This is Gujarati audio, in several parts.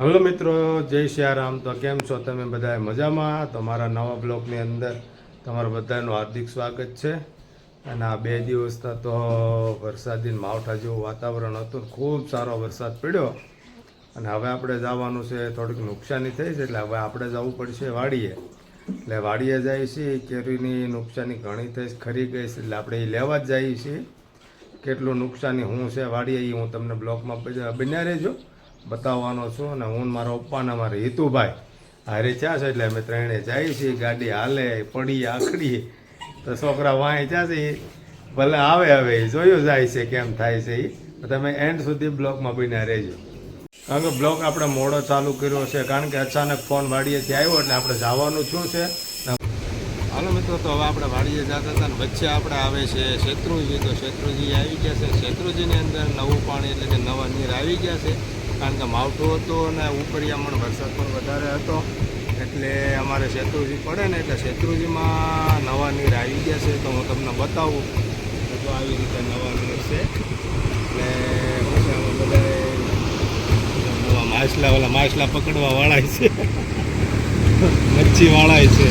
હલો મિત્રો, જય સિયારામ. તો કેમ છો તમે બધા મજામાં? તો મારા નવા બ્લોગની અંદર તમારા બધાનું હાર્દિક સ્વાગત છે. અને આ બે દિવસના તો વરસાદી માવઠા જેવું વાતાવરણ હતું ખૂબ સારો વરસાદ પડ્યો. અને હવે આપણે જવાનું છે, થોડીક નુકસાની થઈ છે, એટલે હવે આપણે જવું પડશે વાડીએ. એટલે વાડીએ જઈએ છીએ, કેરીની નુકસાની ઘણી થઈ ખરી ગઈ છે એટલે આપણે એ લેવા જ જઈએ છીએ. કેટલું નુકસાની, હું છે વાડીએ એ હું તમને બ્લોકમાં બન્યા રહેજો. બતાવવાનો છું અને હું મારો પપ્પાને, મારા હિતુભાઈ. હારે ચા છે એટલે અમે ત્રણે જઈએ છીએ, ગાડી હાલે, પડી આખડીએ તો છોકરા વાંહે ચા છે ભલે આવે હવે એ જોયું જાય છે કેમ થાય છે એ તમે એન્ડ સુધી બ્લોકમાં બીને રહેજો. કારણ કે બ્લોક આપણે મોડો ચાલુ કર્યો છે, કારણ કે અચાનક ફોન વાડીએથી આવ્યો એટલે આપણે જવાનું શું છે? હાલો મિત્રો, તો હવે આપણે વાડીએ જતા હતા ને વચ્ચે આપણે આવે છે શેત્રુજી. તો શેત્રુજી આવી ગયા છે. શેત્રુજીની અંદર નવું પાણી એટલે કે નવા નીર આવી ગયા છે. કારણ કે માવઠું હતું અને ઉપરિયામણ વરસાદ પણ વધારે હતો. એટલે અમારે શેત્રુજી પડે ને એટલે શેત્રુજીમાં નવા નીર આવી ગયા છે તો હું તમને બતાવું તો આવી રીતે નવા નીર છે. એટલે નવા માછલા ઓલા માછલા પકડવા વાળા છે. મચ્છી વાળા છે.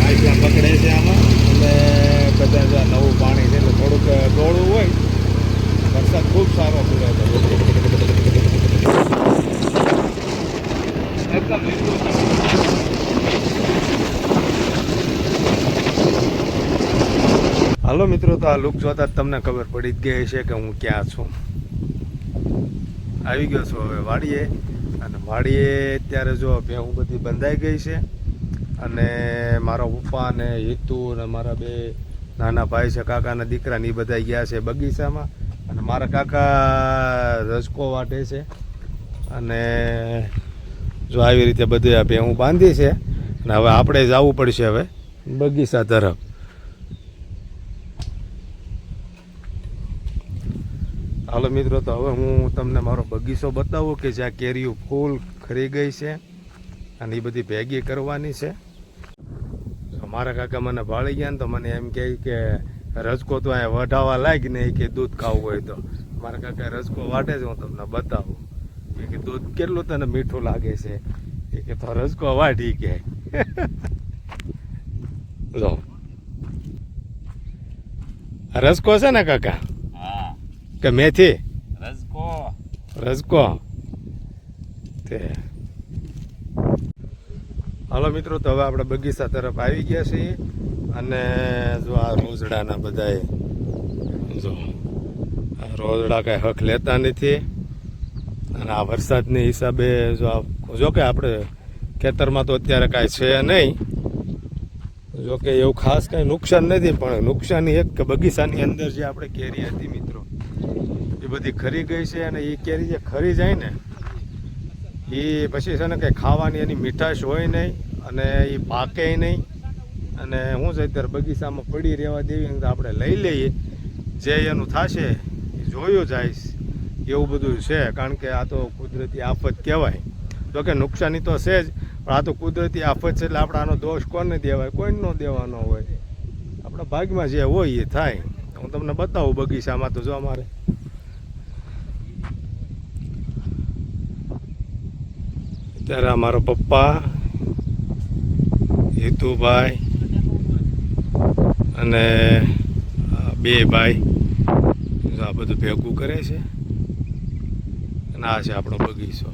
માછલા પકડે છે આમાં. અને કદાચ આ નવું પાણી છે એટલે થોડુંક ગોળું હોય. વરસાદ ખૂબ સારો પડ્યો. હાલો મિત્રો, તો આ લુક જોતા તમને ખબર પડી જ ગઈ છે કે હું ક્યાં છું. આવી ગયો છું હવે વાડીએ. અને વાડીએ અત્યારે જો ભેહું બધી બંધાઈ ગઈ છે. અને મારા પપ્પા ને હિતુ અને મારા બે નાના ભાઈ છે કાકાના દીકરા ને એ બધા ગયા છે બગીચામાં. અને મારા કાકા રજકો વાટે છે. અને જો આવી રીતે બધું આ હું બાંધી છે. અને હવે આપણે જવું પડશે હવે, બગીચા તરફ. હાલો મિત્રો, તો હવે હું તમને મારો બગીચો બતાવું કે જ્યાં કેરીઓ ફૂલ ખરી ગઈ છે અને એ બધી ભેગી કરવાની છે. મારા કાકા મને ભાળી ગયા ને તો મને એમ કહે કે રજકો તો અહીંયા વઢાવા લાગી ને કે દૂધ ખાવું હોય તો. મારા કાકા રજકો વાટે છે હું તમને બતાવું. એ કે દૂધ કેટલું તને મીઠું લાગે છે? એ કે તો રજકો વાઢી કે. જો રસકો છે ને કાકા? હા. કે મેથી? રસકો રજકો. તે. હાલો મિત્રો તો હવે આપણે બગીચા તરફ આવી ગયા છીએ. અને જો આ રોજડાના બધાય જો રોજડા કાંઈ હક લેતા નથી. અને આ વરસાદની હિસાબે જો આ જો કે આપણે ખેતરમાં તો અત્યારે કાંઈ છે નહીં. જો કે એવું ખાસ કાંઈ નુકસાન નથી, પણ નુકસાની એક કે બગીચાની અંદર જે આપણે કેરી હતી મિત્રો, એ બધી ખરી ગઈ છે અને એ કેરી જે ખરી જાય ને, એ પછી છે ને કંઈ ખાવાની એની મીઠાશ હોય નહીં અને એ પાકે નહીં. અને હું છે અત્યારે બગીચામાં પડી રહેવા દેવી આપણે લઈ લઈએ. જે એનું થશે, એ જોયું જાય. એવું બધું છે, કારણ કે આ તો કુદરતી આફત કહેવાય. તો કે નુકસાની તો છે જ, પણ આ તો કુદરતી આફત છે એટલે આપણે આનો દોષ કોને દેવાય? કોઈને ન દેવાનો હોય. આપણા ભાગમાં જે હોય એ થાય. હું તમને બતાવું બગીચામાં તો જો અમારે. ત્યારે અમારો પપ્પા, હિતુભાઈ અને બે ભાઈ આ બધું ભેગું કરે છે. આ છે આપણો બગીચો.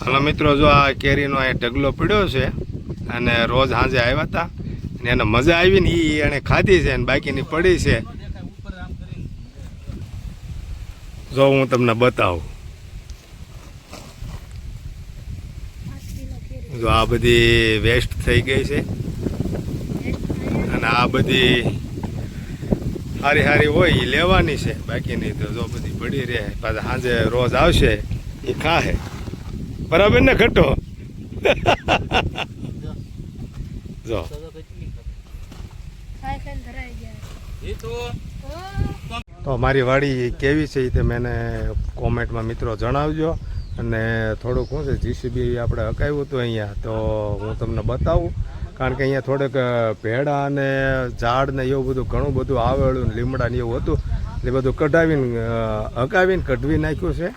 હાલો મિત્રો, જો આ કેરીનો અહીં ઢગલો પડ્યો છે અને રોજ સાંજે આવ્યા હતા અને એને મજા આવી ને એ એણે ખાધી છે અને બાકીની પડી છે. જો હું તમને બતાવું. જો આ બધી વેસ્ટ થઈ ગઈ છે અને આ બધી સારી સારી હોય એ લેવાની છે બાકીની તો જો બધી પડી રહે. પાછા સાંજે રોજ આવશે, એ ખાહે. બરાબર ને ઘટો. જો. તો મારી વાડી કેવી છે એ તમે એને કોમેન્ટમાં મિત્રો જણાવજો. અને થોડુંક શું છે જીસીબી આપણે હકાવ્યું હતું અહીંયા, તો હું તમને બતાવું. કારણ કે અહીંયા થોડેક ભેડા અને ઝાડ ને એવું બધું ઘણું બધું આવેલું લીમડા ને એવું હતું. એ બધું કઢાવીને હકાવીને કઢવી નાખ્યું છે.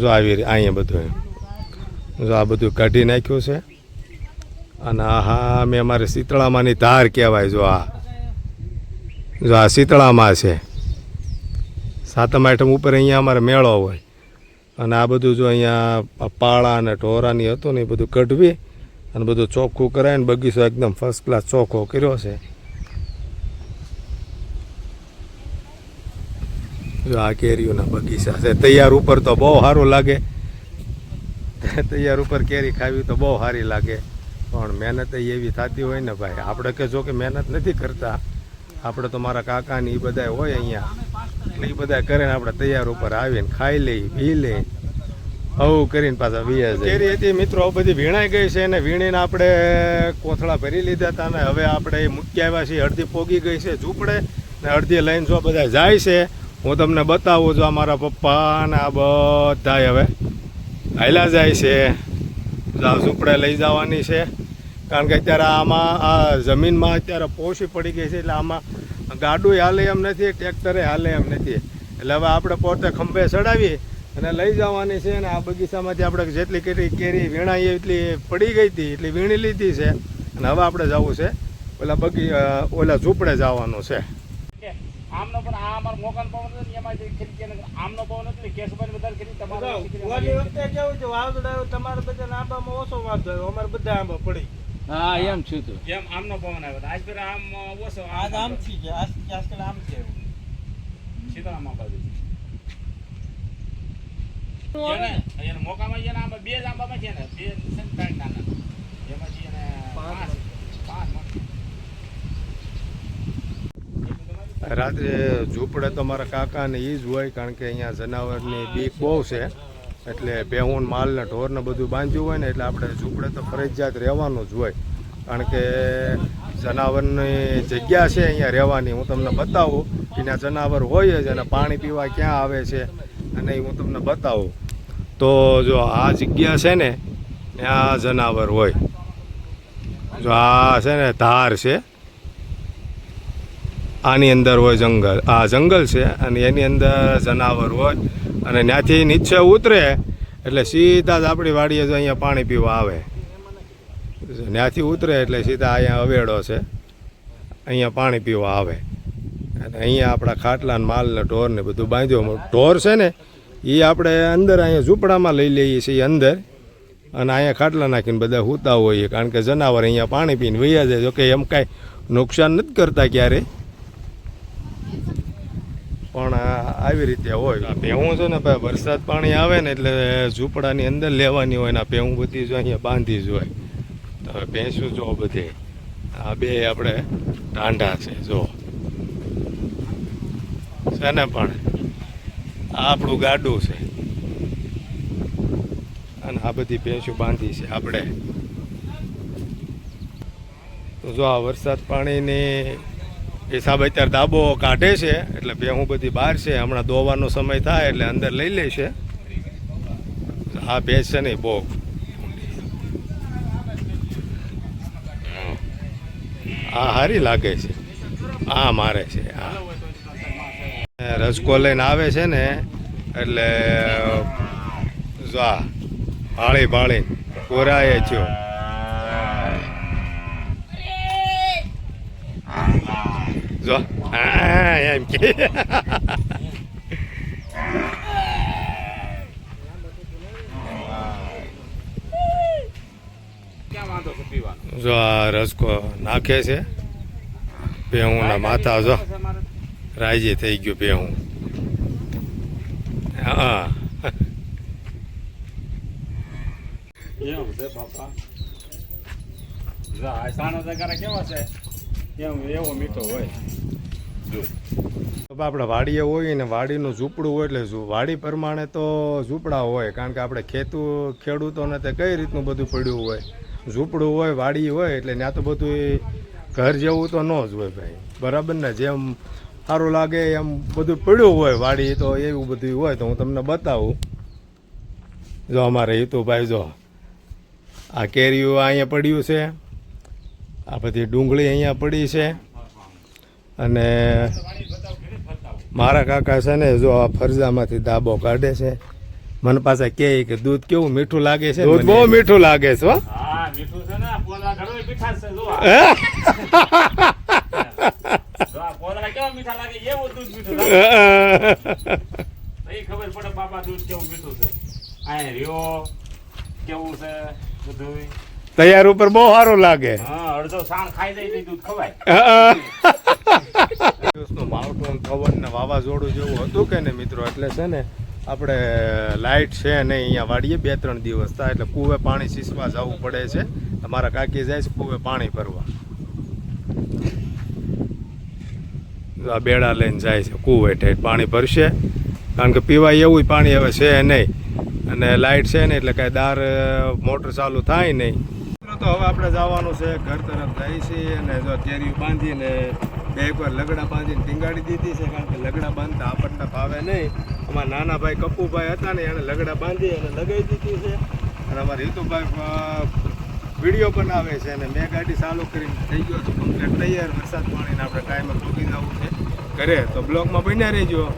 જો આવી અહીંયા બધું જો આ બધું કાઢી નાખ્યું છે. અને હા, મેં અમારે શીતળામાંની ધાર કહેવાય જો આ. જો આ શીતળામાં છે. સાતમ આઠમ ઉપર અહીંયા અમારે મેળો હોય. અને આ બધું જો અહીંયા પાળા અને ઢોરાની હતું ને એ બધું કઢવી અને બધું ચોખ્ખું કરાય ને બગીચો એકદમ ફર્સ્ટ ક્લાસ ચોખ્ખો કર્યો છે. જો આ કેરીઓના બગીચા છે. તૈયાર ઉપર તો બહુ સારું લાગે. તૈયાર ઉપર કેરી ખાવી તો બહુ સારી લાગે. પણ મહેનત એવી થતી હોય ને ભાઈ. આપણે કે જો કે મહેનત નથી કરતા. આપણે તો મારા કાકા ને એ બધા હોય અહીંયા. એટલે એ બધા કરે ને આપણે તૈયાર ઉપર આવીને ખાઈ લઈ, પી લઈ. આવું કરીને પાછા વીએ કેરી હતી મિત્રો બધી વીણાઈ ગઈ છે અને વીણીને આપણે કોથળા ભરી લીધા હતા ને હવે આપણે એ મૂકી આવ્યા છીએ. અડધી પોગી ગઈ છે ઝૂંપડે ને અડધી લઈને જો બધા જાય છે. હું તમને બતાવું છું આ મારા પપ્પા ને આ બધા હવે હાલ્યા જાય છે. ઝૂંપડે લઈ જવાની છે. કારણ કે અત્યારે આમાં આ જમીનમાં અત્યારે પોશી પડી ગઈ છે એટલે આમાં ગાડું હાલે એમ નથી, ટ્રેક્ટરે હાલે એમ નથી. એટલે હવે આપણે પોતે ખંભે ચડાવી અને લઈ જવાની છે અને આ બગીચામાંથી આપણે જેટલી કેટલી કેરી વીણાઈ એટલી પડી ગઈ હતી, એટલી વીણી લીધી છે. અને હવે આપણે જવું છે ઓલા બગી ઓલા ઝૂંપડે જવાનું છે. આમનો પણ આ અમાર મોકાનો પવન હતો ને એમાં જે ખીડકી અને આમનો પવન હતો ને કેશુભાઈ વધારે કરી તમારે ઓલી વખતે કેવું છે વાવદોડ આવ્યો તમારે બધા આંબામાં ઓછો વાંધો આવ્યો અમારે બધા આંબા પડી હા એમ છું તું. એમ આમનો પવન આવ્યો આજ પર આમ ઓછો આજ આમ થી છે આજ આજકાલ આમ છે સીતારામ આંબા છે. જેને મોકામાં છે ને આંબા બે જ આંબામાં છે ને બે છે નાના. રાત્રે ઝૂંપડે તો મારા કાકા ને એ જ હોય, કારણ કે અહીંયા જનાવરની બીક બહુ છે. એટલે ભેહું ને માલ ને ઢોર ને બધું બાંધ્યું હોય ને, એટલે આપણે ઝૂંપડે તો ફરજિયાત રહેવાનું જ હોય. કારણ કે જનાવરની જગ્યા છે અહીંયા રહેવાની. હું તમને બતાવું કે ત્યાં જનાવર હોય જ અને પાણી પીવા ક્યાં આવે છે અને એ હું તમને બતાવું. તો જો આ જગ્યા છે ને, ત્યાં જનાવર હોય. જો આ છે ને ધાર છે. આની અંદર હોય જંગલ. આ જંગલ છે અને એની અંદર જનાવર હોય અને ત્યાંથી નીચે ઉતરે એટલે સીધા જ આપણી વાડીએ જ અહીંયા પાણી પીવા આવે. ત્યાંથી ઉતરે એટલે સીધા અહીંયા અવેડો છે. અહીંયા પાણી પીવા આવે. અને અહીંયા આપણા ખાટલા માલને માલ ને ઢોર ને બધું બાંધ્યું. ઢોર છે ને એ આપણે અંદર અહીંયા ઝૂંપડામાં લઈ લઈએ છીએ અંદર. અને અહીંયા ખાટલા નાખીને બધા સૂતા હોઈએ. કારણ કે જનાવર અહીંયા પાણી પીને વૈયા જાય. જોકે એમ કાંઈ નુકસાન નથી કરતા ક્યારે પણ આવી રીતે હોય. ભેહું છે ને ભાઈ, વરસાદ પાણી આવે ને એટલે ઝૂંપડાની અંદર લેવાની હોય ને પેવું બધી જો અહીંયા બાંધી જ હોય. તો હવે ભેંસું જો બધે. આ બે આપણે ટાંડા છે, જો. છે ને પણ. આ આપણું ગાડું છે. અને આ બધી ભેંસું બાંધી છે આપણે. તો જો આ વરસાદ પાણીની હિસાબ અત્યારે દાબો કાઢે છે, એટલે ભેહું બધી બહાર છે. હમણાં દોવાનો સમય થાય એટલે અંદર લઈ લે છે. આ ભેંસ છે ને, બહુ. આ હારી લાગે છે. આ મારે છે આ રસકો લઈને આવે છે ને, એટલે, જો ભાળી ભાળી કોરાએ થયો. જો આ એમ કે જો આ રસકો નાખે છે. ભેહુંના માતા જો. રાજી થઈ ગયું ભેહું. હા. કેવા છે? એમ એવો આપણે વાડીએ હોય ને વાડીનું ઝૂંપડું હોય એટલે વાડી પ્રમાણે તો ઝૂંપડા હોય, કારણ કે આપણે ખેતું, ખેડૂતોને તે કઈ રીતનું બધું પડ્યું હોય? ઝૂંપડું હોય, વાડી હોય, એટલે ત્યાં તો બધું ઘર જેવું તો ન જ હોય ભાઈ. બરાબર ને? જેમ સારું લાગે એમ બધું પડ્યું હોય, વાડી તો એવું બધું હોય, તો હું તમને બતાવું. જો અમારે હિતુભાઈ, જો. આ કેરીઓ અહીંયા પડ્યું છે. આ બધી ડુંગળી અહીંયા પડી છે. અને મારા કાકા છે ને જો આ ફરજામાંથી દાબો કાઢે છે. મને પાસે કહે કે દૂધ કેવું મીઠું લાગે છે દૂધ બહુ મીઠું લાગે છે હો. હા મીઠું છે ને પોદળા ઘણું મીઠાશ છે જો આ. હે? જો આ પોદળા કેવા મીઠા લાગે એવું દૂધ મીઠું લાગે. તો ઈ ખબર પડે બાપા દૂધ કેવું મીઠું છે. આ રહ્યો કેવું છે બધું તૈયાર ઉપર બહુ સારું લાગે. હા અડધો સાણ ખાઈ જાય તો દૂધ ખવાય. દિવસનું માવઠું પવન ને વાવાઝોડું જેવું હતું કે ને મિત્રો? એટલે છે ને આપણે લાઇટ છે નહીં અહીંયા વાડીએ બે ત્રણ દિવસ થાય એટલે કૂવે પાણી સીસવા જવું પડે છે. અમારા કાકી જાય છે કૂવે પાણી ભરવા. જો આ બેડા લઈને જાય છે કૂવે ઠેઠ પાણી ભરશે. કારણ કે પીવાય એવું પાણી હવે છે નહીં. અને લાઇટ છે ને એટલે કાંઈ દાર મોટર ચાલુ થાય નહીં. તો હવે આપણે જવાનું છે ઘર તરફ જાય છીએ અને જો કેરીઓ બાંધીને બે એકવાર લગડા બાંધીને ટીંગાડી દીધી છે કારણ કે લગડા બાંધતા આપણને ભાવે નહીં. અમારા નાના ભાઈ કપુભાઈ હતા ને એને લગડા બાંધી અને લગાવી દીધી છે. અને અમારા હિતુભાઈ વીડિયો બનાવે છે અને મેં ગાડી ચાલુ કરીને થઈ ગયો છું કમ્પ્લેટ તૈયાર. વરસાદ પાણીને આપણે ટાઈમે ભોગી જવું છે ઘરે. તો બ્લોગમાં બન્યા રહેજો.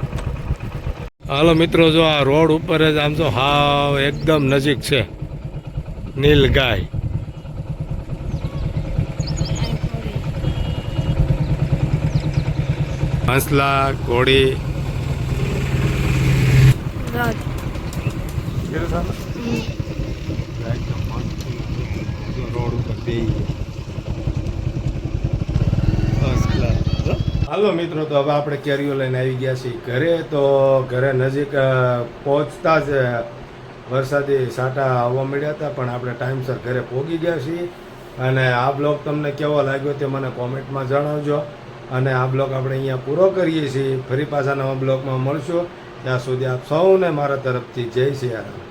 હાલો મિત્રો, જો આ રોડ ઉપર જ આમ તો હાવ એકદમ નજીક છે. નીલ ગાય હંસલા ઘોડી હાલો મિત્રો તો હવે આપણે કેરીઓ લઈને આવી ગયા છીએ ઘરે. તો ઘરે નજીક પહોંચતા જ વરસાદી સાટા આવવા મળ્યા હતા પણ આપણે ટાઈમસર ઘરે પહોંચી ગયા છીએ. અને આ બ્લોગ તમને કેવો લાગ્યો તે મને કોમેન્ટમાં જણાવજો. અને આ બ્લોગ આપણે અહીંયા પૂરો કરીએ છીએ. ફરી પાછા નવા બ્લોગમાં મળશું. ત્યાં સુધી આપ સૌને મારા તરફથી જય સિયારામ